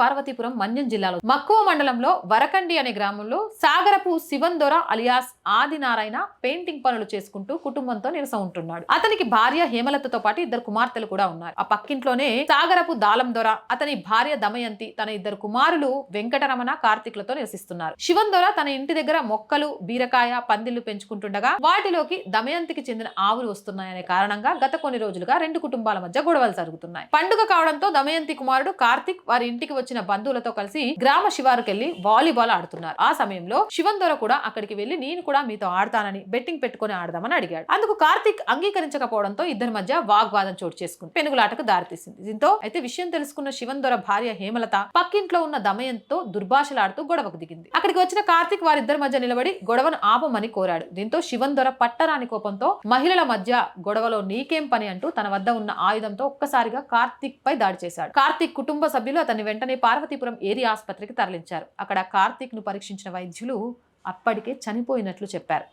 పార్వతీపురం మన్యం జిల్లాలో మక్కువ మండలంలో వరకండి అనే గ్రామంలో సాగరపు శివందొర అలియాస్ ఆదినారాయణ పెయింటింగ్ పనులు చేసుకుంటూ కుటుంబంతో నిరస ఉంటున్నాడు. అతనికి భార్య హేమలతతో పాటు ఇద్దరు కుమార్తెలు కూడా ఉన్నారు. ఆ పక్కింట్లోనే సాగరపు దాలం దొర అతని భార్య దమయంతి తన ఇద్దరు కుమారులు వెంకటరమణ కార్తీకులతో నివసిస్తున్నారు. శివందొర తన ఇంటి దగ్గర మొక్కలు బీరకాయ పందిళ్ళు పెంచుకుంటుండగా వాటిలోకి దమయంతికి చెందిన ఆవులు వస్తున్నాయనే కారణంగా గత కొన్ని రోజులుగా రెండు కుటుంబాల మధ్య గొడవలు జరుగుతున్నాయి. పండుగ కావడంతో దమయంతి కుమారుడు కార్తిక్ వారి ఇంటికి వచ్చిన బంధువులతో కలిసి గ్రామ శివారుకెళ్ళి వాలీబాల్ ఆడుతున్నారు. ఆ సమయంలో శివన్ దొర కూడా అక్కడికి వెళ్ళి నేను కూడా మీతో ఆడతానని బెట్టింగ్ పెట్టుకుని ఆడదామని అడిగాడు. అందుకు కార్తిక్ అంగీకరించకపోవడంతో ఇద్దరి మధ్య వాగ్వాదం చోటు చేసుకుంది. పెనుగులాటకు దారితీసింది. దీంతో అయితే విషయం తెలుసుకున్న శివన్ దొర భార్య హేమలత పక్కింట్లో ఉన్న దమయంతో దుర్భాషలాడుతూ గొడవకు దిగింది. అక్కడికి వచ్చిన కార్తిక్ వారిద్దరి మధ్య నిలబడి గొడవను ఆపమని కోరాడు. దీంతో శివన్ దొర పట్టరాని కోపంతో మహిళల మధ్య గొడవలో నీకేం పని అంటూ తన వద్ద ఉన్న ఆయుధంతో ఒక్కసారిగా కార్తిక్ పై దాడి చేశాడు. కార్తిక్ కుటుంబ సభ్యులు అతన్ని వెంటనే పార్వతీపురం ఏరియా ఆసుపత్రికి తరలించారు. అక్కడ కార్తీక్ను పరీక్షించిన వైద్యులు అప్పటికే చనిపోయినట్లు చెప్పారు.